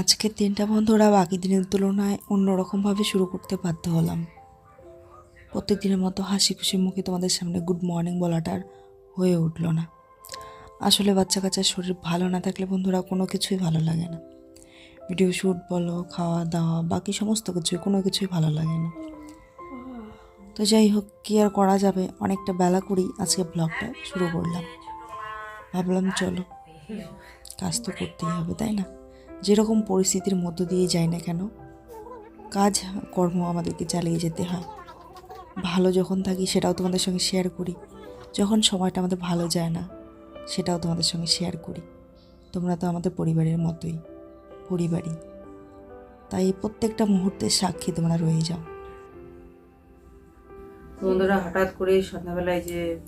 আজকের দিনটা বন্ধুরা বাকি দিনের তুলনায় অন্যরকমভাবে শুরু করতে বাধ্য হলাম। প্রত্যেক দিনের মতো হাসি খুশি মুখে তোমাদের সামনে গুড মর্নিং বলাটার হয়ে উঠল না। আসলে বাচ্চা কাচ্চার শরীর ভালো না থাকলে বন্ধুরা কোনো কিছুই ভালো লাগে না। ভিডিও শ্যুট বলো খাওয়া দাওয়া বাকি সমস্ত কিছুই, কোনো কিছুই ভালো লাগে না। তো যাই হোক, কী আর করা যাবে? অনেকটা বেলা করেই আজকে ব্লগটা শুরু করলাম। ভাবলাম চলো, কাজ তো করতেই হবে, তাই না? যেরকম পরিস্থিতির মধ্য দিয়ে যাই না কেন? কাজ, কর্ম আমাদেরকে চালিয়ে যেতে হয়। ভালো যখন থাকি সেটাও তোমাদের সঙ্গে শেয়ার করি। যখন সময়টা আমাদের ভালো যায় না, সেটাও তোমাদের সঙ্গে শেয়ার করি। তোমরা তো আমাদের পরিবারের মতোই, পরিবারই। তাই প্রত্যেকটা মুহূর্তের সাক্ষী তোমরা রয়ে যাও। বন্ধুরা, হঠাৎ করে সন্ধ্যাবেলায় যে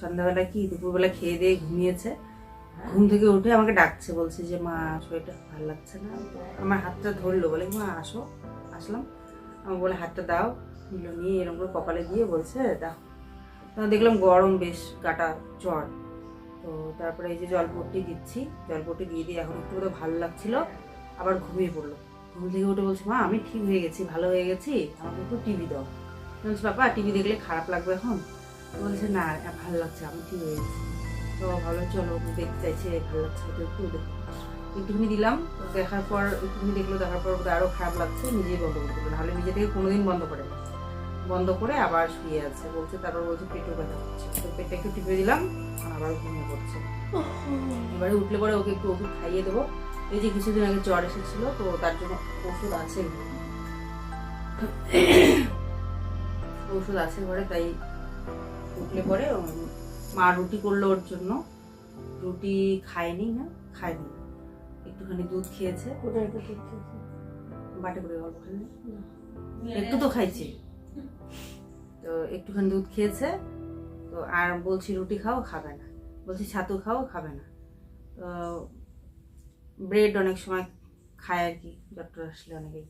সন্ধ্যাবেলা কি, দুপুরবেলা খেয়ে দিয়ে ঘুমিয়েছে। ঘুম থেকে উঠে আমাকে ডাকছে, বলছে যে, মা শরীরটা ভালো লাগছে না। আমার হাতটা ধরলো, বলে, মা, আসো। আসলাম। আমি বলে, হাতটা দাও। নিল, নিয়ে এরকম করে কপালে দিয়ে বলছে, দাও। তো দেখলাম গরম বেশ, গাটা জ্বর। তো তারপরে এই যে জলপট্টি দিচ্ছি, জলপট্টি দিয়ে দিয়ে এখন একটু ভালো লাগছিল, আবার ঘুমিয়ে পড়ল। ঘুম থেকে উঠে বলছে, মা, আমি ঠিক হয়ে গেছি, ভালো হয়ে গেছি, আমাকে একটু টিভি দাও। বলছি, বাবা, টিভি দেখলে খারাপ লাগবে এখন? বলছে, না ভালো লাগছে, আমি ঠিক হয়ে গেছি। তো ভালো, চলো দেখতে চাইছে ভালো লাগছে তো একটু একটুখানি দিলাম। দেখার পর, একটুখানি দেখল, দেখার পর আরও খারাপ লাগছে, নিজেই বন্ধ করে দিলো। নাহলে নিজে থেকে কোনোদিন বন্ধ করে না বন্ধ করে আবার শুয়ে আছে। বলছে, তারপর বলছে পেটও ব্যথা হচ্ছে তো পেটটা একটু টিপে দিলাম, আবার ঘুমিয়ে পড়ছে। এবারে উঠলে পরে ওকে একটু ওষুধ খাইয়ে দেবো। এই যে কিছুদিন আগে জ্বর এসেছিল, তো তার জন্য ওষুধ আছে ওষুধ আছে ঘরে তাই উঠলে পরে মা রুটি করল ওর জন্য। রুটি খায়নি না? খায়নি। একটুখানি দুধ খেয়েছে। বাটে করে অল্প খাইনি একটু তো খাইছে। তো একটুখানি দুধ খেয়েছে। তো আর বলছি রুটি খাও খাবে না। বলছি ছাতু খাও খাবে না। তো ব্রেড অনেক সময় খায় আর কি। ডক্টর আসলে অনেকেই।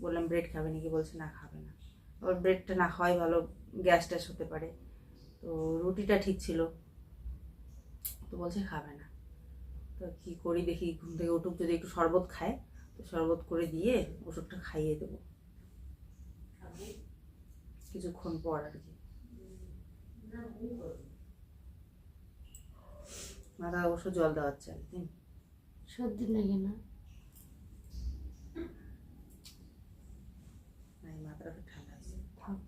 বললাম ব্রেড খাবে নাকি? বলছে না খাবে না। আবার ব্রেডটা না খাওয়াই ভালো গ্যাস ট্যাস হতে পারে। তো রুটিটা ঠিক ছিল। তো বলছে খাবে না। তো কি করি দেখি ঘুম থেকে উঠুক যদি একটু শরবত খায় তো শরবত করে দিয়ে ওষুধটা খাইয়ে দেবো। কিছুক্ষণ পর আর কি। মাথা অবশ্য জল আর কি সর্দি লাগে না, এই মাথাটা একটু ঠান্ডা আছে থাক।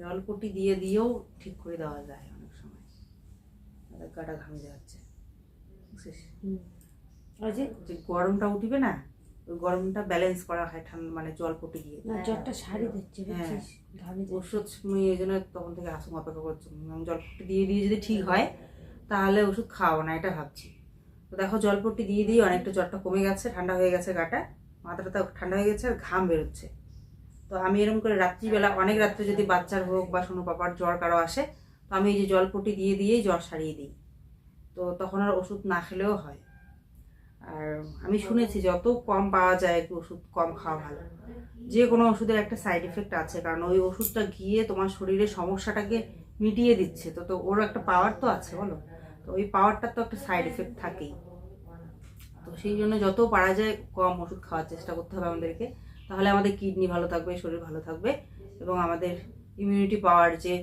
জলপটি দিয়ে দিয়েও ঠিক করে দেওয়া যায় অনেক সময়। মাথার গাটা ঘামে যাচ্ছে। যে গরমটা উঠবে না ওই গরমটা ব্যালেন্স করা হয় ঠান্ডা মানে জলপটি দিয়ে। জ্বরটা শাড়ি দিচ্ছে হ্যাঁ। ওষুধ আমি এই জন্য তখন থেকে আসুন অপেক্ষা করছি। আমি জলপট্টি দিয়ে দিয়ে যদি ঠিক হয় তাহলে ওষুধ খাওয়াবো না এটা ভাবছি। তো দেখো জলপট্টি দিয়ে দিয়ে অনেকটা জ্বরটা কমে গেছে ঠান্ডা হয়ে গেছে গাটা। মাথাটা তো ঠান্ডা হয়ে গেছে আর ঘাম বেরোচ্ছে। তো আমি এরকম করে রাত্রিবেলা, অনেক রাত্রে যদি বাচ্চার হোক বা শোনো পাপার জ্বর কারও আসে, তো আমি এই যে জলপট্টি দিয়ে দিয়েই জ্বর সারিয়ে দিই। তো তখন আর ওষুধ না খেলেও হয়। আর আমি শুনেছি যত কম পাওয়া যায় একটু ওষুধ কম খাওয়া ভালো। যে কোনো ওষুধের একটা সাইড এফেক্ট আছে, কারণ ওই ওষুধটা গিয়ে তোমার শরীরে সমস্যাটাকে মিটিয়ে দিচ্ছে। তো তো ওর একটা পাওয়ার তো আছে, বলো? তো ওই পাওয়ারটার তো একটা সাইড এফেক্ট থাকেই। তো সেই জন্য যত পারা যায় কম ওষুধ খাওয়ার চেষ্টা করতে হবে আমাদেরকে। তাহলে আমাদের কিডনি ভালো থাকবে, শরীর ভালো থাকবে এবং আমাদের ইমিউনিটি পাওয়ার যে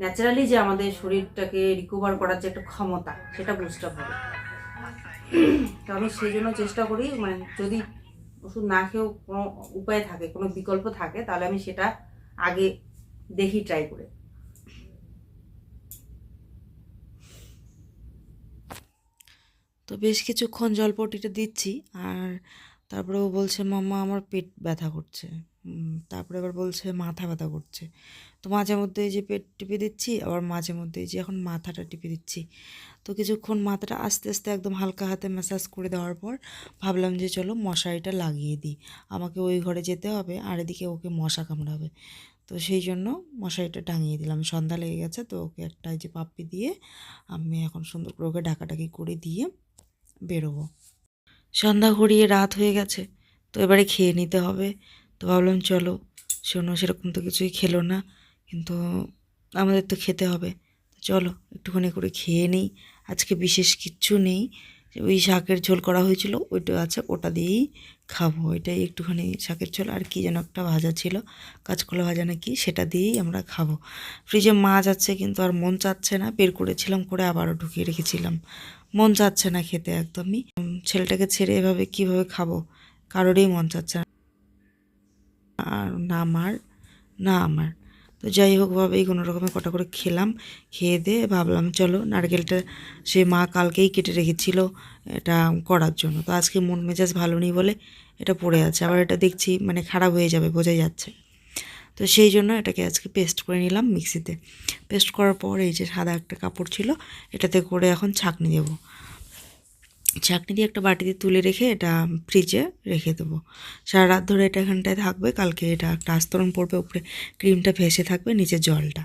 ন্যাচারালি যে আমাদের শরীরটাকে রিকভার করার যে একটা ক্ষমতা, সেটা আপ হবে। তো আমি সেই জন্য চেষ্টা করি মানে যদি ওষুধ না খেয়েও কোনো উপায় থাকে, কোনো বিকল্প থাকে, তাহলে আমি সেটা আগে দেখি ট্রাই করে। তো বেশ কিছুক্ষণ জলপটিটা দিচ্ছি, আর তারপরে ও বলছে, মাম্মা, আমার পেট ব্যথা করছে। তারপরে আবার বলছে, মাথা ব্যথা করছে। তো মাঝে মধ্যে যে পেট টিপে দিচ্ছি, আবার মাঝে মধ্যে যে এখন মাথাটা টিপে দিচ্ছি। তো কিছুক্ষণ মাথাটা আস্তে আস্তে একদম হালকা হাতে ম্যাসাজ করে দেওয়ার পর ভাবলাম যে, চলো মশারিটা লাগিয়ে দিই। আমাকে ওই ঘরে যেতে হবে, আর এদিকে ওকে মশা কামড়াবে। তো সেই জন্য মশারিটা টাঙিয়ে দিলাম। সন্ধ্যা লেগে গেছে, তো ওকে একটা যে পাপ্পি দিয়ে আমি এখন সুন্দর করে ওকে ঢাকাঢাকি করে দিয়ে বেরোবো। সন্ধ্যা গড়িয়ে রাত হয়ে গেছে, তো এবারে খেয়ে নিতে হবে। তো ভাবলাম, চলো, শোনো, সেরকম তো কিছুই খেলো না, কিন্তু আমাদের তো খেতে হবে। চলো, একটুখানি করে খেয়ে নিই। আজকে বিশেষ কিচ্ছু নেই। ওই শাকের ঝোল করা হয়েছিল, ওইটা আছে, ওটা দিয়েই খাব। ওইটাই একটুখানি শাকের ঝোল, আর কি যেন একটা ভাজা ছিল, কাঁচকলা ভাজা নাকি, সেটা দিয়েই আমরা খাব। ফ্রিজে মাছ আছে, কিন্তু আর মন চাচ্ছে না, বের করেছিলাম, করে আবারও ঢুকিয়ে রেখেছিলাম। মন চাচ্ছে না খেতে একদমই। ছেলেটাকে ছেড়ে এভাবে কীভাবে খাব? কারোরই মন চাচ্ছে না। আর না আমার না আমার। তো যাই হোক ভাবেই কোনো রকমে কটা করে খেলাম, খেয়ে দিয়ে ভাবলাম, চলো নারকেলটা সে মা কালকেই কেটে রেখেছিল, এটা করার জন্য। তো আজকে মন মেজাজ ভালো নেই বলে এটা পড়ে আছে। আবার এটা দেখছি মানে খারাপ হয়ে যাবে, বোঝাই যাচ্ছে তো সেই জন্য এটাকে আজকে পেস্ট করে নিলাম মিক্সিতে পেস্ট করার পর এই যে সাদা একটা কাপড় ছিল, এটাতে করে এখন ছাঁকনি দেবো। ছাঁকনি দিয়ে একটা বাটিতে তুলে রেখে এটা ফ্রিজে রেখে দেবো। সারা রাত ধরে এটা এখানটায় থাকবে, কালকে এটা একটা আস্তরণ পড়বে, উপরে ক্রিমটা ভেসে থাকবে, নিচে জলটা।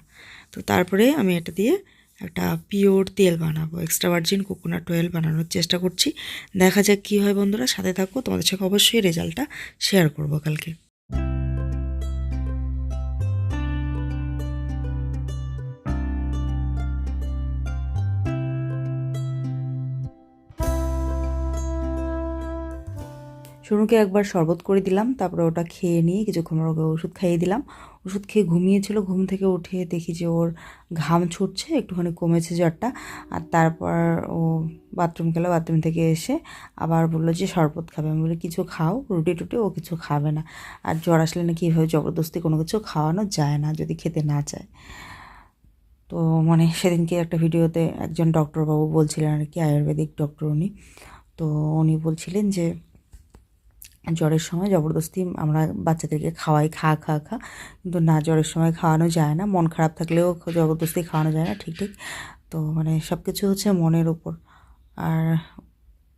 তো তারপরে আমি এটা দিয়ে একটা পিওর তেল বানাবো এক্সট্রা ভার্জিন কোকোনাট অয়েল বানানোর চেষ্টা করছি। দেখা যাক কী হয় বন্ধুরা, সাথে থাকো, তোমাদের সাথে অবশ্যই রেজাল্টটা শেয়ার করব কালকে। সোনুকে একবার শরবত করে দিলাম, তারপরে ওটা খেয়ে নিয়ে কিছুক্ষণ ওকে ওষুধ খাইয়ে দিলাম। ওষুধ খেয়ে ঘুমিয়েছিল, ঘুম থেকে উঠে দেখি যে ওর ঘাম ছুটছে, একটুখানি কমেছে জ্বরটা। আর তারপর ও বাথরুম গেলো, বাথরুম থেকে এসে আবার বলল যে শরবত খাবে। আমি বলি, কিছু খাও, রুটি টুটি, ও কিছু খাবে না। আর জ্বর আসলে নাকি এইভাবে জবরদস্তি কোনো কিছু খাওয়ানো যায় না, যদি খেতে না চায়। তো মানে সেদিনকে একটা ভিডিওতে একজন ডক্টরবাবু বলছিলেন আর কি, আয়ুর্বেদিক ডক্টর উনি। তো উনি বলছিলেন যে জ্বরের সময় জবরদস্তি আমরা বাচ্চাদেরকে খাওয়াই, খা খা খা। কিন্তু না, জ্বরের সময় খাওয়ানো যায় না। মন খারাপ থাকলেও জবরদস্তি খাওয়ানো যায় না, ঠিক ঠিক। তো মানে সব কিছু হচ্ছে মনের উপর। আর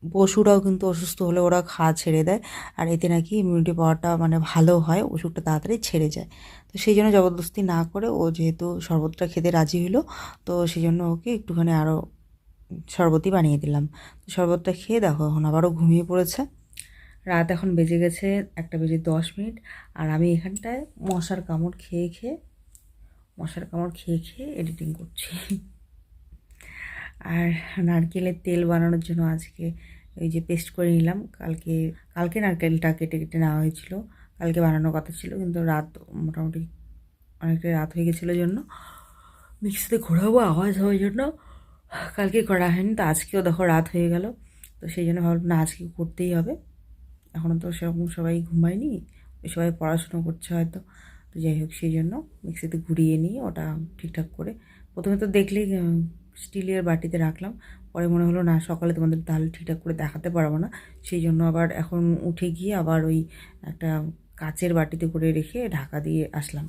পশুরাও কিন্তু অসুস্থ হলে ওরা খাওয়া ছেড়ে দেয়। আর এতে নাকি ইমিউনিটি পাওয়ারটা মানে ভালো হয়, ওষুধটা তাড়াতাড়ি ছেড়ে যায়। তো সেই জন্য জবরদস্তি না করে ও যেহেতু শরবতটা খেতে রাজি হলো, তো সেই জন্য ওকে একটুখানি আরও শরবতই বানিয়ে দিলাম। তো শরবতটা খেয়ে দেখো, এখন আবারও ঘুমিয়ে পড়েছে। রাত এখন বেজে গেছে, একটা বেজে দশ মিনিট, আর আমি এখানটায় মশার কামড় খেয়ে খেয়ে, মশার কামড় খেয়ে খেয়ে এডিটিং করছি। আর নারকেলের তেল বানানোর জন্য আজকে ওই যে পেস্ট করে নিলাম, কালকে কালকে নারকেলটা কেটে কেটে নেওয়া হয়েছিল, কালকে বানানোর কথা ছিল, কিন্তু রাত মোটামুটি অনেকটা রাত হয়ে গেছিল জন্য। মিক্সিতে ঘোরাবো আওয়াজ হওয়ার জন্য, কালকে করা হয়নি, তো আজকেও দেখো রাত হয়ে গেল, তো সেই জন্য ভাবলাম না, আজকে করতেই হবে। এখনও তো সেরকম সবাই ঘুমায়নি, সবাই পড়াশুনো করছে হয়তো। তো যাই হোক, সেই জন্য মিক্সিতে ঘুরিয়ে নিয়ে ওটা ঠিকঠাক করে প্রথমে তো দেখলেই স্টিলের বাটিতে রাখলাম। পরে মনে হলো, না, সকালে তোমাদের তাহলে ঠিকঠাক করে দেখাতে পারব না। সেই জন্য আবার এখন উঠে গিয়ে আবার ওই একটা কাচের বাটিতে করে রেখে ঢাকা দিয়ে আসলাম।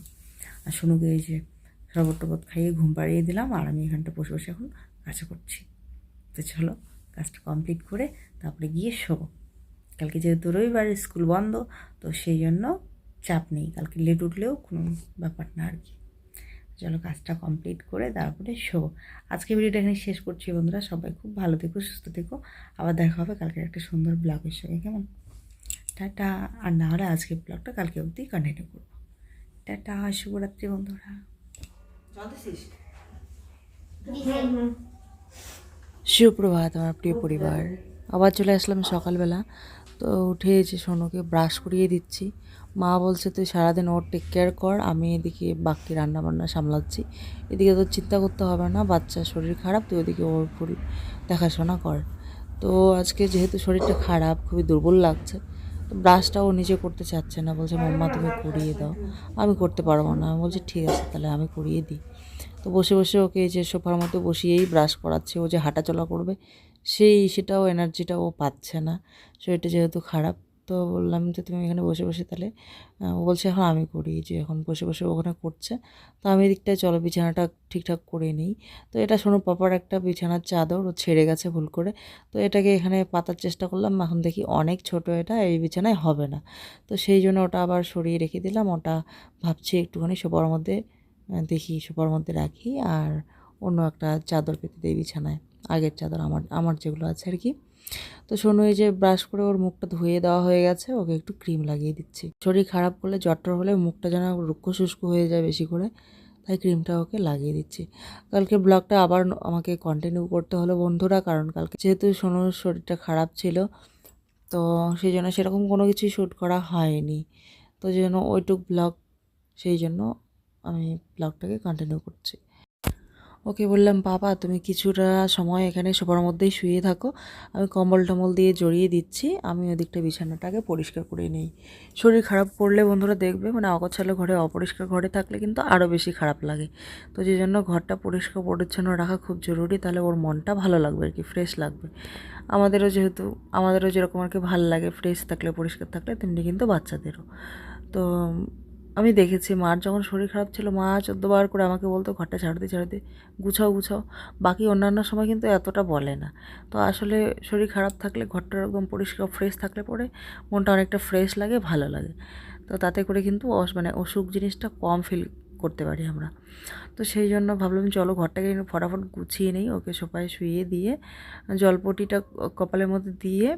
আর এই যে শরবত টরবত খাইয়ে ঘুম পাড়িয়ে দিলাম আর আমি এখানটা বসে বসে এখন কাজ করছি। তো চলো, কাজটা কমপ্লিট করে তারপরে গিয়ে শোবো। কালকে যেহেতু রবিবার স্কুল বন্ধ, তো সেই জন্য চাপ নেই। কালকে লেট উঠলেও কোনো ব্যাপার না আর কি। চলো কাজটা কমপ্লিট করে তারপরে শো। আজকে ভিডিওটা এখানে শেষ করছি বন্ধুরা। সবাই খুব ভালো থেকো, সুস্থ থেকো। আবার দেখা হবে কালকে একটা সুন্দর ব্লগের সঙ্গে, কেমন? টাটা। আর না হলে আজকের ব্লগটা কালকে অবধি কন্টিনিউ করব। টাটা, শুভরাত্রি বন্ধুরা। সুপ্রভাত আমার প্রিয় পরিবার। আবার চলে আসলাম সকালবেলা। তো উঠে যে সোনুকে ব্রাশ করিয়ে দিচ্ছি। মা বলছে, তুই সারাদিন ওর টেক কেয়ার কর, আমি এদিকে বাকি রান্না বান্না সামলাচ্ছি। এদিকে তোর চিন্তা করতে হবে না বাচ্চার শরীর খারাপ, তুই ওদিকে ওর ফুল দেখাশোনা কর। তো আজকে যেহেতু শরীরটা খারাপ, খুবই দুর্বল লাগছে, তো ব্রাশটাও নিজে করতে চাচ্ছে না। বলছে, মাম্মা, তুমি করিয়ে দাও। আমি করতে পারব না। আমি বলছি, ঠিক আছে, তাহলে আমি করিয়ে দিই। তো বসে বসে ওকে যে সোফার মতো বসিয়েই ব্রাশ করাচ্ছে। ও যে হাঁটাচলা করবে সেই সেটাও এনার্জিটা ও পাচ্ছে না। শরীরটা যেহেতু খারাপ, তো বললাম যে তুমি এখানে বসে বসে তাহলে ও বলছে এখন আমি করি যে এখন বসে বসে ওখানে করছে। তো আমি এদিকটায় চলো বিছানাটা ঠিকঠাক করে নিই। তো এটা শোনো পাপার একটা বিছানার চাদর, ও ছেড়ে গেছে ভুল করে। তো এটাকে এখানে পাতার চেষ্টা করলাম, এখন দেখি অনেক ছোট এটা, এই বিছানায় হবে না। তো সেই জন্য ওটা আবার সরিয়ে রেখে দিলাম, ওটা ভাবছি একটুখানি সোফার মধ্যে দেখি, সোফার মধ্যে রাখি আর অন্য একটা চাদর পেতে দিই বিছানায়। আগের চাদর আমার আমার যেগুলো আছে আর কি। তো শোনো এই যে ব্রাশ করে ওর মুখটা ধুয়ে দেওয়া হয়ে গেছে, ওকে একটু ক্রিম লাগিয়ে দিচ্ছি। শরীর খারাপ করলে জ্বরটর হলে মুখটা যেন রুক্ষ শুষ্ক হয়ে যায় বেশি করে, তাই ক্রিমটা ওকে লাগিয়ে দিচ্ছি। কালকে ব্লগটা আবার আমাকে কন্টিনিউ করতে হলো বন্ধুরা, কারণ কালকে যেহেতু সোনুর শরীরটা খারাপ ছিল, তো সেই জন্য সেরকম কোনো কিছুই শ্যুট করা হয়নি। তো যে জন্য ওইটুক ব্লগ সেই জন্য আমি ব্লগটাকে কন্টিনিউ করছি। ওকে বললাম, বাবা, তুমি কিছুটা সময় এখানে সোফার মধ্যেই শুয়ে থাকো। আমি কম্বল টম্বল দিয়ে জড়িয়ে দিচ্ছি। আমি ওদিকটা বিছানাটাকে পরিষ্কার করে নিই। শরীর খারাপ পড়লে বন্ধুরা দেখবে মানে অগোছালো ঘরে, অপরিষ্কার ঘরে থাকলে কিন্তু আরও বেশি খারাপ লাগে। তো যে জন্য ঘরটা পরিষ্কার পরিচ্ছন্ন রাখা খুব জরুরি, তাহলে ওর মনটা ভালো লাগবে আর কি ফ্রেশ লাগবে। আমাদেরও যেহেতু, আমাদেরও যেরকম আর কি ভালো লাগে ফ্রেশ থাকলে, পরিষ্কার থাকলে, তেমনি কিন্তু বাচ্চাদেরও। তো আমি দেখেছি, মার যখন শরীর খারাপ ছিল, মা চোদ্দবার করে আমাকে বলতো, ঘরটা ঝাড়তে ঝাড়তে গুছাও গুছাও। বাকি অন্যান্য সময় কিন্তু এতটা বলে না। তো আসলে শরীর খারাপ থাকলে ঘরটা একদম পরিষ্কার ফ্রেশ থাকলে পরে মনটা অনেকটা ফ্রেশ লাগে, ভালো লাগে। তো তাতে করে কিন্তু মানে অসুখ জিনিসটা কম ফিল করতে পারি আমরা। তো সেই জন্য ভাবলাম, চলো ঘরটাকে ফটাফট গুছিয়ে নেই, ওকে সোফায় শুয়ে দিয়ে জলপটিটা কপালের মধ্যে দিয়ে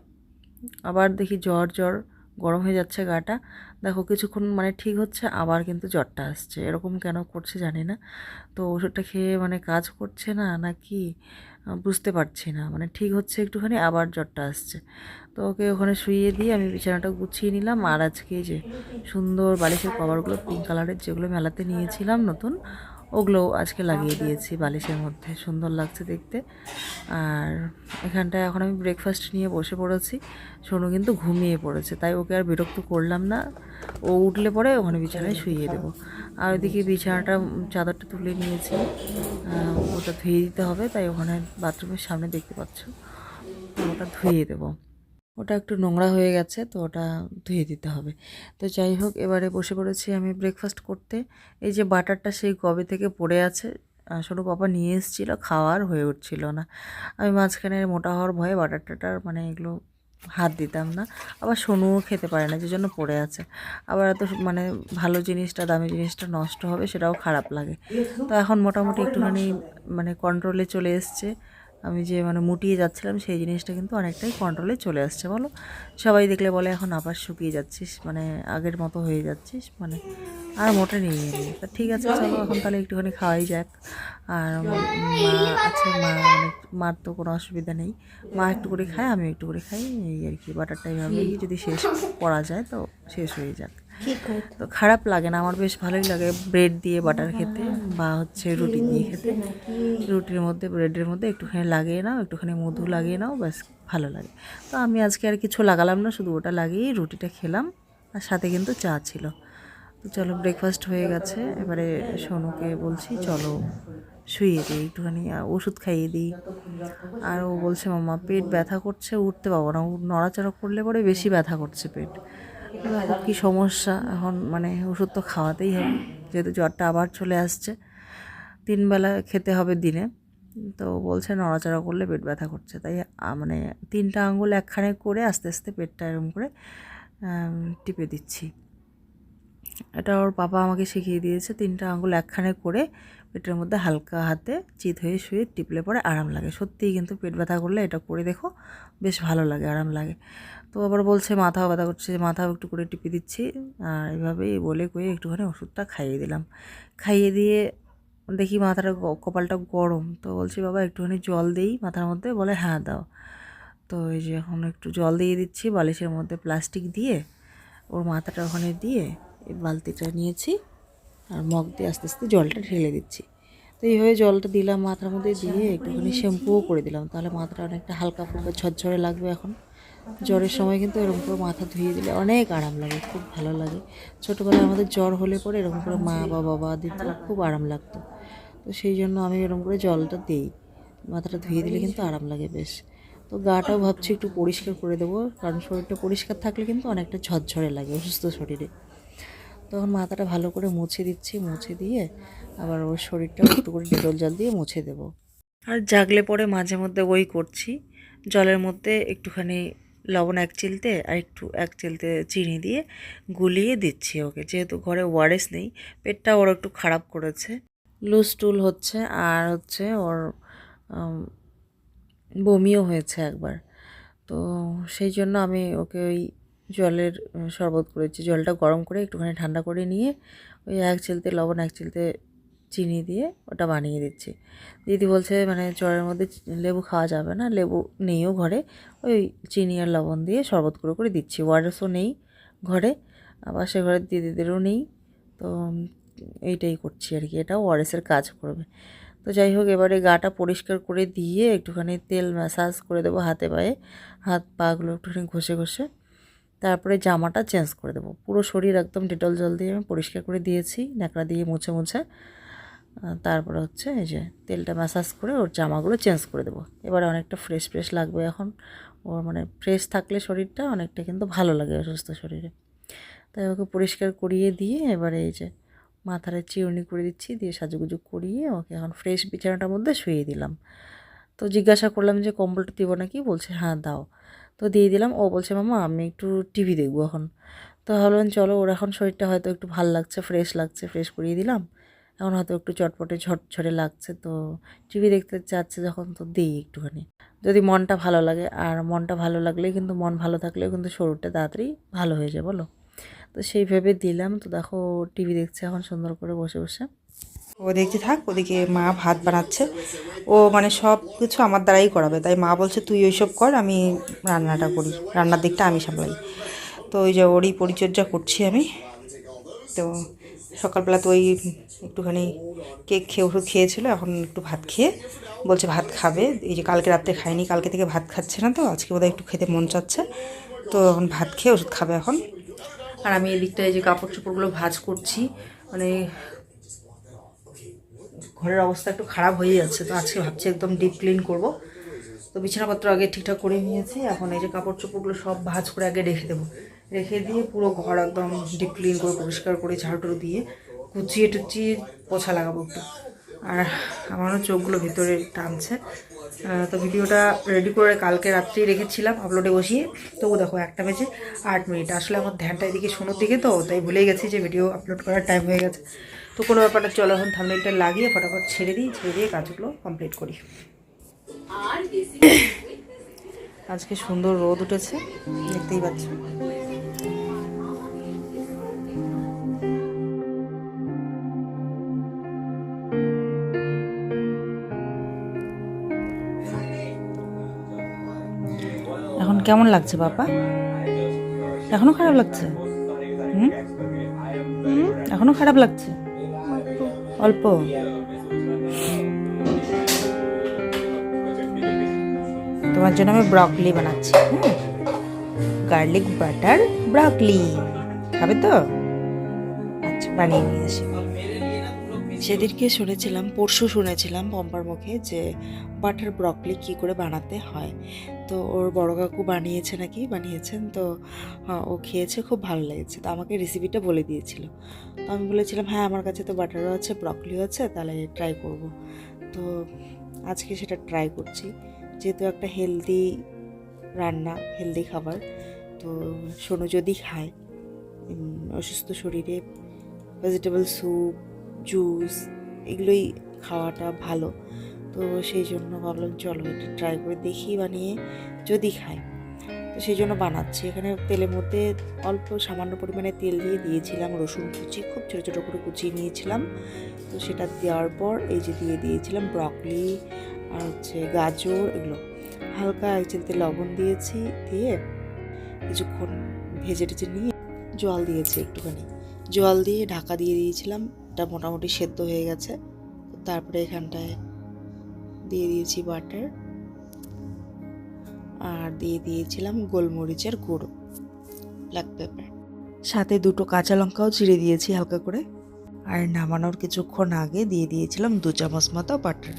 আবার দেখি জ্বর জ্বর গরম হয়ে যাচ্ছে গাটা। দেখো কিছুক্ষণ মানে ঠিক হচ্ছে, আবার কিন্তু জ্বরটা আসছে। এরকম কেন করছে জানি না। তো ওষুধটা খেয়ে মানে কাজ করছে না নাকি বুঝতে পারছি না। মানে ঠিক হচ্ছে একটুখানি, আবার জ্বরটা আসছে। তো ওকে ওখানে শুইয়ে দিয়ে আমি বিছানাটা গুছিয়ে নিলাম। আর আজকে যে সুন্দর বালিশের কভারগুলো পিঙ্ক কালারের যেগুলো মেলাতে নিয়েছিলাম নতুন ওগুলো আজকে লাগিয়ে দিয়েছি বালিশের মধ্যে সুন্দর লাগছে দেখতে। আর এখানটায় এখন আমি ব্রেকফাস্ট নিয়ে বসে পড়েছি। সোনু কিন্তু ঘুমিয়ে পড়েছে তাই ওকে আর বিরক্ত করলাম না। ও উঠলে পরে ওখানে বিছানায় শুইয়ে দেবো। আর ওইদিকে বিছানাটা চাদরটা তুলে নিয়েছি। ওটা ধুয়ে দিতে হবে তাই ওখানে বাথরুমের সামনে দেখতে পাচ্ছ। ওটা ধুয়ে দেবো। ওটা একটু নোংরা হয়ে গেছে, তো ওটা ধুয়ে দিতে হবে। তো যাই হোক, এবারে বসে পড়েছি আমি ব্রেকফাস্ট করতে। এই যে বাটারটা সেই কবে থেকে পড়ে আছে সরু পাপা নিয়ে এসেছিল, খাওয়ার হয়ে উঠছিল না। আমি মাঝখানে মোটা হওয়ার ভয়ে বাটারটাটার মানে এগুলো হাত দিতাম না, আবার সোনুও খেতে পারে না যে জন্য পড়ে আছে। আবার এত মানে ভালো জিনিসটা, দামি জিনিসটা নষ্ট হবে, সেটাও খারাপ লাগে। তো এখন মোটামুটি একটুখানি মানে কন্ট্রোলে চলে এসছে। আমি যে মানে মুটিয়ে যাচ্ছিলাম সেই জিনিসটা কিন্তু অনেকটাই কন্ট্রোলে চলে আসছে, বলো? সবাই দেখলে বলে, এখন আবার শুকিয়ে যাচ্ছিস মানে আগের মতো হয়ে যাচ্ছিস মানে আর মোটে নিয়ে নিই তা ঠিক আছে, চলো, এখন তাহলে একটুখানি খাওয়াই যাক। আর মা আছে, মা মানে মার তো কোনো অসুবিধা নেই। মা একটু করে খায় আমি একটু করে খাই, এই আর কি, বাটারটা এইভাবেই যদি শেষ করা যায় তো শেষ হয়ে যাক। তো খারাপ লাগে না আমার বেশ ভালোই লাগে ব্রেড দিয়ে বাটার খেতে বা হচ্ছে রুটি দিয়ে খেতে। রুটির মধ্যে ব্রেডের মধ্যে একটুখানি লাগিয়ে নাও একটুখানি মধু লাগিয়ে নাও ব্যাস ভালো লাগে। তো আমি আজকে আর কিছু লাগালাম না শুধু ওটা লাগিয়েই রুটিটা খেলাম আর সাথে কিন্তু চা ছিল। তো চলো ব্রেকফাস্ট হয়ে গেছে এবারে সোনুকে বলছি চলো শুয়ে দিই একটুখানি ওষুধ খাইয়ে দিই। আর ও বলছে মামা পেট ব্যথা করছে উঠতে পারব না। ও নড়াচড়া করলে পরে বেশি ব্যথা করছে পেট। দেখো কী সমস্যা? এখন মানে ওষুধ তো খাওয়াতেই হবে। যেহেতু জ্বরটা আবার চলে আসছে। তিনবেলা খেতে হবে দিনে। তো বলছে নড়াচড়া করলে পেট ব্যথা করছে। তাই মানে তিনটা আঙুল একখানে করে আস্তে আস্তে পেটটা এরকম করে টিপে দিচ্ছি। এটা ওর বাবা আমাকে শিখিয়ে দিয়েছে। তিনটা আঙুল একখানে করে পেটের মধ্যে হালকা হাতে চিত হয়ে শুয়ে টিপলে পরে আরাম লাগে। সত্যিই কিন্তু পেট ব্যথা করলে এটা করে দেখো, বেশ ভালো লাগে, আরাম লাগে। তো আবার বলছে, মাথাও ব্যথা করছে, মাথাও একটু করে টিপে দিচ্ছি। আর এভাবেই বলে কয়ে একটুখানি ওষুধটা খাইয়ে দিলাম। খাইয়ে দিয়ে দেখি মাথাটা কপালটা গরম। তো বলছি, বাবা, একটুখানি জল দিই মাথার মধ্যে? বলে হ্যাঁ দাও। তো এই যে এখন একটু জল দিয়ে দিচ্ছি, বালিশের মধ্যে প্লাস্টিক দিয়ে, ওর মাথাটা ওখানে দিয়ে এই বালতিটা নিয়েছি। আর মগ দিয়ে আস্তে আস্তে জলটা ঢেলে দিচ্ছি। তো এইভাবে জলটা দিলাম মাথার মধ্যে দিয়ে একটুখানি শ্যাম্পুও করে দিলাম। তাহলে মাথাটা অনেকটা হালকা ফুলকা ঝরঝরে লাগবে এখন। জ্বরের সময় কিন্তু এরকম করে মাথা ধুয়ে দিলে অনেক আরাম লাগে, খুব ভালো লাগে। ছোটোবেলায় আমাদের জ্বর হলে পরে এরকম করে মা বা বাবা দিত, খুব আরাম লাগতো। তো সেই জন্য আমি এরকম করে জলটা দিই। মাথাটা ধুয়ে দিলে কিন্তু আরাম লাগে বেশ। তো গাটাও ভাবছি একটু পরিষ্কার করে দেবো, কারণ শরীরটা পরিষ্কার থাকলে কিন্তু অনেকটা ঝরঝরে লাগে অসুস্থ শরীরে। তখন মাথাটা ভালো করে মুছে দিচ্ছি, মুছে দিয়ে আবার ওর শরীরটা একটু করে ডেটল জল দিয়ে মুছে দেব। আর জাগলে পরে মাঝে মধ্যে ওই করছি। জলের মধ্যে একটুখানি লবণ এক চিলতে আর একটু এক চিলতে চিনি দিয়ে গুলিয়ে দিচ্ছি ওকে। যেহেতু ঘরে ওয়ারেস নেই, পেটটা ওর একটু খারাপ করেছে। লুজ টুল হচ্ছে আর হচ্ছে ওর বমিও হয়েছে একবার। তো সেই জন্য আমি ওকে ওই জলের শরবত করেছি। জলটা গরম করে একটুখানি ঠান্ডা করে নিয়ে ওই এক চিলতে লবণ, এক চিলতে চিনি দিয়ে ওটা বানিয়ে দিচ্ছি। দিদি বলছে মানে জ্বরের মধ্যে লেবু খাওয়া যাবে না, লেবু নেইও ঘরে। ওই চিনি আর লবণ দিয়ে শরবত করে করে দিচ্ছি। ওয়ারেসও নেই ঘরে, আবার সে ঘরে দিদিদেরও নেই। তো এইটাই করছি আর কি। এটা ওয়ারেসের কাজ করবে। তো যাই হোক, এবারে গাটা পরিষ্কার করে দিয়ে একটুখানি তেল ম্যাসাজ করে দেবো হাতে পায়ে। হাত পাগুলো একটুখানি ঘষে ঘষে। তারপরে জামাটা চেঞ্জ করে দেবো। পুরো শরীর একদম ডেটল জল দিয়ে আমি পরিষ্কার করে দিয়েছি, ন্যাকড়া দিয়ে মুছে মুছে। তারপরে হচ্ছে এই যে তেলটা ম্যাসাজ করে ওর জামাগুলো চেঞ্জ করে দেবো। এবারে অনেকটা ফ্রেশ ফ্রেশ লাগবে এখন। ওর মানে ফ্রেশ থাকলে শরীরটা অনেকটা কিন্তু ভালো লাগে অসুস্থ শরীরে। তাই ওকে পরিষ্কার করিয়ে দিয়ে এবারে এই যে মাথারে চিরুনি করে দিচ্ছি, দিয়ে সাজুগুজু করিয়ে ওকে এখন ফ্রেশ বিছানাটার মধ্যে শুয়ে দিলাম। তো জিজ্ঞাসা করলাম যে কম্বলটা দিব নাকি? বলছে হ্যাঁ দাও। তো দিয়ে দিলাম। ও বলছে, মামা, আমি একটু টিভি দেখব এখন। তো ভাবলাম, চলো, ওর এখন শরীরটা হয়তো একটু ভালো লাগছে, ফ্রেশ লাগছে, ফ্রেশ করিয়ে দিলাম। এখন হয়তো একটু চটপটে ঝটঝটে লাগছে। তো টিভি দেখতে চাচ্ছে যখন, তো দিই একটুখানি। যদি মনটা ভালো লাগে, আর মনটা ভালো লাগলেই কিন্তু, মন ভালো থাকলেও কিন্তু শরীরটা তাড়াতাড়ি ভালো হয়ে যায়, বলো? তো সেই ভেবে দিলাম। তো দেখো, টিভি দেখছে এখন সুন্দর করে বসে বসে। ও দেখতে থাক, ওদিকে মা ভাত বানাচ্ছে। ও মানে সব কিছু আমার দ্বারাই করাবে, তাই মা বলছে, তুই ওইসব কর, আমি রান্নাটা করি, রান্নার দিকটা আমি সামলাই। তো ওই যে ওরই পরিচর্যা করছি আমি। তো সকালবেলা তো ওই একটুখানি কেক খেয়ে ওষুধ খেয়েছিল, এখন একটু ভাত খেয়ে বলছে, ভাত খাবে। এই যে কালকে রাত্রে খায়নি কালকে থেকে ভাত খাচ্ছে না তো, আজকে বোধহয় একটু খেতে মন চাচ্ছে। তো এখন ভাত খেয়ে ওষুধ খাবে এখন। আর আমি এদিকটায় যে কাপড় চোপড়গুলো ভাজ করছি মানে ঘরের অবস্থা একটু খারাপ হয়ে যাচ্ছে, তো আজকে ভাবছি একদম ডিপ ক্লিন করব। তো বিছানাপত্র আগে ঠিকঠাক করে নিয়েছি, এখন এই যে কাপড় চোপড়গুলো সব ভাঁজ করে আগে রেখে দেবো। রেখে দিয়ে পুরো ঘর একদম ডিপ ক্লিন করে, পরিষ্কার করে, ঝাড়ুটাড়ু দিয়ে কুচিয়ে টুচিয়ে পোছা লাগাবো একটু। আর আমারও চোখগুলো ভিতরে টানছে। তো ভিডিওটা রেডি করে কালকে রাত্রেই রেখেছিলাম আপলোডে বসিয়ে। তবু দেখো, একটা বেজে আট মিনিট। আসলে আমার ধ্যানটা এদিকে শোনোর দিকে তো, তাই ভুলে গেছি যে ভিডিও আপলোড করার টাইম হয়ে গেছে। তো কোনো ব্যাপারটা চলো এখন থামনেলটা লাগিয়ে ফটাফট ছেড়ে দিই, ছেড়ে দিয়ে কাজগুলো কমপ্লিট করি। আজকে সুন্দর রোদ উঠেছে, দেখতেই পাচ্ছ। এখন কেমন লাগছে বাবা? এখনও খারাপ লাগছে? হুম? এখনও খারাপ লাগছে? অল্প। তোমার জন্য আমি ব্রকলি বানাচ্ছি গার্লিক বাটার ব্রকলি খাবে তো? আচ্ছা বানিয়ে নিয়ে আসি। সেদিনকে শুনেছিলাম, পরশু শুনেছিলাম পম্পার মুখে যে বাটার ব্রকলি কী করে বানাতে হয়। তো ওর বড় কাকু বানিয়েছে নাকি? বানিয়েছেন। তো ও খেয়েছে, খুব ভালো লেগেছে। তো আমাকে রেসিপিটা বলে দিয়েছিল। তো আমি বলেছিলাম হ্যাঁ আমার কাছে তো বাটারও আছে, ব্রকলিও আছে, তাহলে ট্রাই করব। তো আজকে সেটা ট্রাই করছি। যেহেতু একটা হেলদি রান্না হেলদি খাবার, তো সোনু যদি খায় অসুস্থ শরীরে ভেজিটেবল স্যুপ জুস এগুলোই খাওয়াটা ভালো। তো সেই জন্য ভাবলাম চলো এটা ট্রাই করে দেখি বানিয়ে যদি খাই। তো সেই জন্য বানাচ্ছি। এখানে তেলের মধ্যে অল্প সামান্য পরিমাণে তেল দিয়ে দিয়েছিলাম রসুন কুচি। খুব ছোটো ছোটো করে কুচিয়ে নিয়েছিলাম। তো সেটা দেওয়ার পর এই যে দিয়ে দিয়েছিলাম ব্রকলি আর হচ্ছে গাজর এগুলো। হালকা এক লবণ দিয়েছি, দিয়ে কিছুক্ষণ ভেজে টেজে নিয়ে জল দিয়েছি একটুখানি। জল দিয়ে ঢাকা দিয়ে দিয়েছিলাম। এটা মোটামুটি সেদ্ধ হয়ে গেছে। তারপরে এখানটায় দিয়ে দিয়েছি বাটার আর দিয়ে দিয়েছিলাম গোলমরিচের গুঁড়ো ব্ল্যাক পেপার সাথে দুটো কাঁচা লঙ্কাও চিড়ে দিয়েছি হালকা করে। আর নামানোর কিছুক্ষণ আগে দিয়ে দিয়েছিলাম দু চামচ মতো বাটার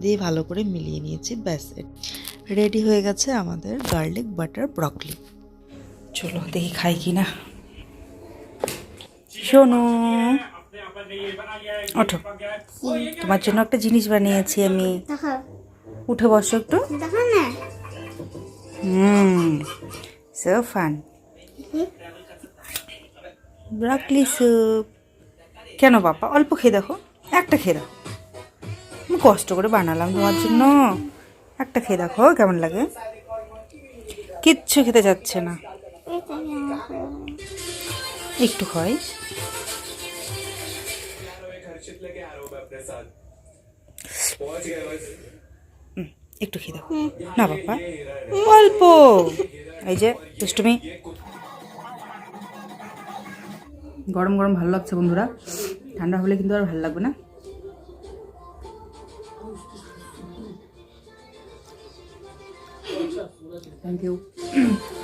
দিয়ে ভালো করে মিলিয়ে নিয়েছি, ব্যাস। রেডি হয়ে গেছে আমাদের গার্লিক বাটার ব্রকলি চলো দেখি খাই কি না শোনো। ওঠো। তোমার জন্য একটা জিনিস বানিয়েছি আমি। উঠে বসো একটু। Hmm so fun broccoli soup কেন বাবা? অল্প খেয়ে দেখো। একটা খেয়ে দেখো আমি কষ্ট করে বানালাম তোমার জন্য। একটা খেয়ে দেখো কেমন লাগে? কিচ্ছু খেতে যাচ্ছে না। একটু হয় একটু খেয়ে দাও না, বাবা। অল্প। এই যে, দুষ্টুমি। গরম গরম ভালো লাগছে বন্ধুরা। ঠান্ডা হলে কিন্তু আর ভালো লাগবে না। থ্যাংক ইউ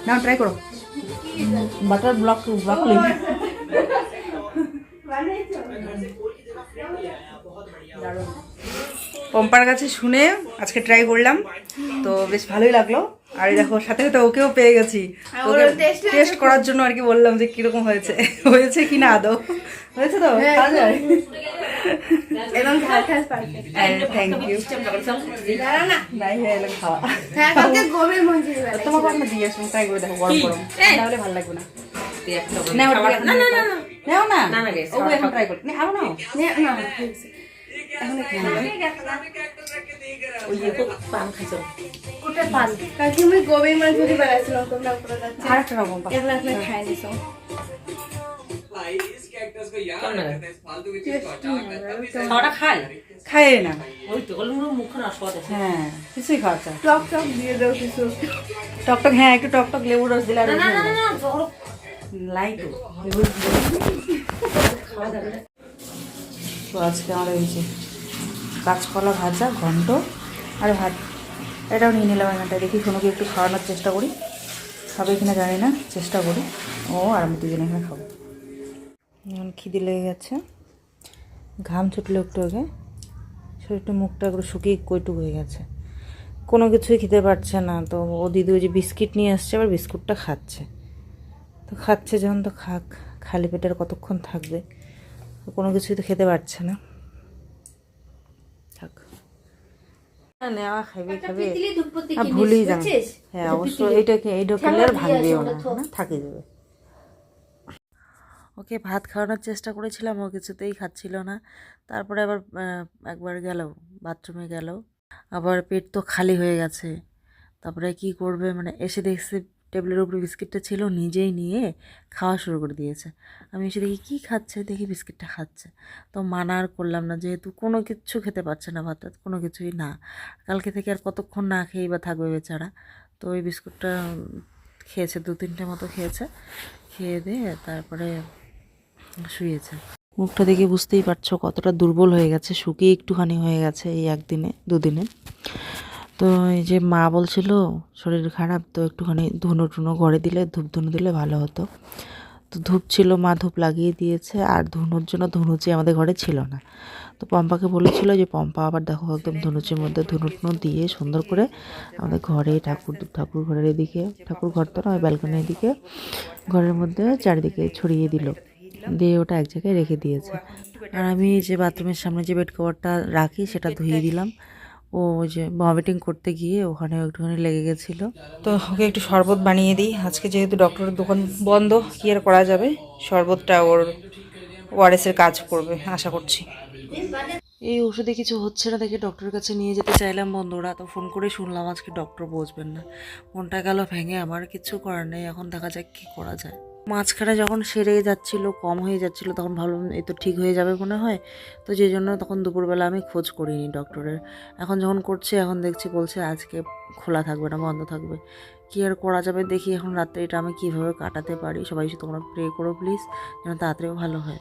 নাও ট্রাই করো। বাটার ব্লক ব্রকলি পম্পার কাছে শুনে আজকে ট্রাই করলাম। তো বেশ ভালোই লাগল। আর দেখো সাথে সাথে ওকেও পেয়ে গেছি। ওকে টেস্ট করার জন্য আর কি বললাম যে কীরকম হয়েছে। হয়েছে কি না আদৌ? হয়েছে তো? থ্যাংক ইউ তোমাকে দিয়ে ট্রাই করে দেখো গরম গরম। তাহলে ভালো লাগবে না। নাও না না না। নাও না। ও এখন ট্রাই করতে আরও নাও। নে, না ঠিক আছে। খায়? না? ওই তো মুখ না হ্যাঁ কিছুই খাওয়া টক টক দিয়ে দাও কিছু। টকটক হ্যাঁ একটু টকটক লেবু রস দিলে আর না না না না জল লাইটও তো আজকে আমার যে কাঁচকলা ভাজা, ঘন্ট, আর ভাত। এটাও নিয়ে নিলাম এখানটা দেখি সোনুকে একটু খাওয়ানোর চেষ্টা করি। খাবে কিনা জানি না, চেষ্টা করি। ও আর আমি দুজনে এখানে খাব। এখন খিদে লেগে গেছে। ঘাম ছুটলো একটু আগে। শরীরটা মুখটা একটু শুকিয়ে কৈটুক হয়ে গেছে। কোনো কিছুই খেতে পারছে না। তো ও দিদি ওই যে বিস্কিট নিয়ে আসছে আবার বিস্কুটটা খাচ্ছে। তো খাচ্ছে যখন, তো খাক, খালি পেটে আর কতক্ষণ থাকবে? কোনো কিছুই তো খেতে পারছে না থাক না, নেওয়া খাবে খাবে ভুলেই যান? হ্যাঁ অবশ্য এইটাকে এই ঢোকালে আর ভাঙবেও না না? থাকে যাবে। ওকে ভাত খাওয়ানোর চেষ্টা করেছিলাম ও কিছুতেই খাচ্ছিল না। তারপরে আবার একবার গেল বাথরুমে গেল। আবার পেট তো খালি হয়ে গেছে। তারপরে কি করবে মানে এসে দেখছে টেবিলের উপরে বিস্কিটটা ছিল নিজেই নিয়ে খাওয়া শুরু করে দিয়েছে। আমি এসে দেখি কী খাচ্ছে? দেখি বিস্কিটটা খাচ্ছে। তো মানা আর করলাম না যেহেতু কোনো কিছু খেতে পারছে না ভাত টাত, কোনো কিছুই না। কালকে থেকে আর কতক্ষণ না খেয়েই বা থাকবে বেচারা। তো ওই বিস্কুটটা খেয়েছে দু তিনটে মতো খেয়েছে। খেয়ে দিয়ে তারপরে শুয়েছে। মুখটা দেখে বুঝতেই পারছ কতটা দুর্বল হয়ে গেছে শুকিয়ে একটুখানি হয়ে গেছে এই একদিনে দুদিনে। তো এই যে মা বলছিল, শরীর খারাপ, তো একটুখানি ধুনো টুনো ঘরে দিলে, ধূপ ধুনো দিলে ভালো হতো। তো ধূপ ছিল, মা ধূপ লাগিয়ে দিয়েছে, আর ধুনোর জন্য ধুনুচি আমাদের ঘরে ছিল না। তো পম্পাকে বলেছিল যে, পম্পা, আবার দেখো একদম ধনুচির মধ্যে ধুনো টুনো দিয়ে সুন্দর করে আমাদের ঘরে ঠাকুর ঠাকুর ঘরের এদিকে, ঠাকুর ঘর তো নয় ব্যালকনির দিকে, ঘরের মধ্যে চারিদিকে ছড়িয়ে দিল। দিয়ে ওটা এক জায়গায় রেখে দিয়েছে। আর আমি যে বাথরুমের সামনে যে বেড কভারটা রাখি, সেটা ধুয়ে দিলাম। ও ওই যে ভমিটিং করতে গিয়ে ওখানে একটুখানি লেগে গেছিল। তো ওকে একটু শরবত বানিয়ে দিই। আজকে যেহেতু ডক্টরের দোকান বন্ধ কী আর করা যাবে? শরবতটা ওর ওআরএসের কাজ করবে আশা করছি। এই ওষুধে কিছু হচ্ছে না দেখে ডক্টরের কাছে নিয়ে যেতে চাইলাম বন্ধুরা তো ফোন করে শুনলাম আজকে ডক্টর বসবেন না। মনটা গেল ভেঙে আমার কিছু করার নেই এখন দেখা যাক কী করা যায়। মাঝখানে যখন সেরে যাচ্ছিল, কম হয়ে যাচ্ছিল, তখন ভাবলাম এ তো ঠিক হয়ে যাবে মনে হয়। তো যে জন্য তখন দুপুরবেলা আমি খোঁজ করিনি ডক্টরের। এখন যখন করছে, এখন দেখছি বলছে আজকে খোলা থাকবে না, বন্ধ থাকবে। কী আর করা যাবে দেখি এখন রাত্রিটা আমি কীভাবে কাটাতে পারি। সবাই তোমরা প্রে করো প্লিজ যেন তাড়াতাড়ি ভালো হয়।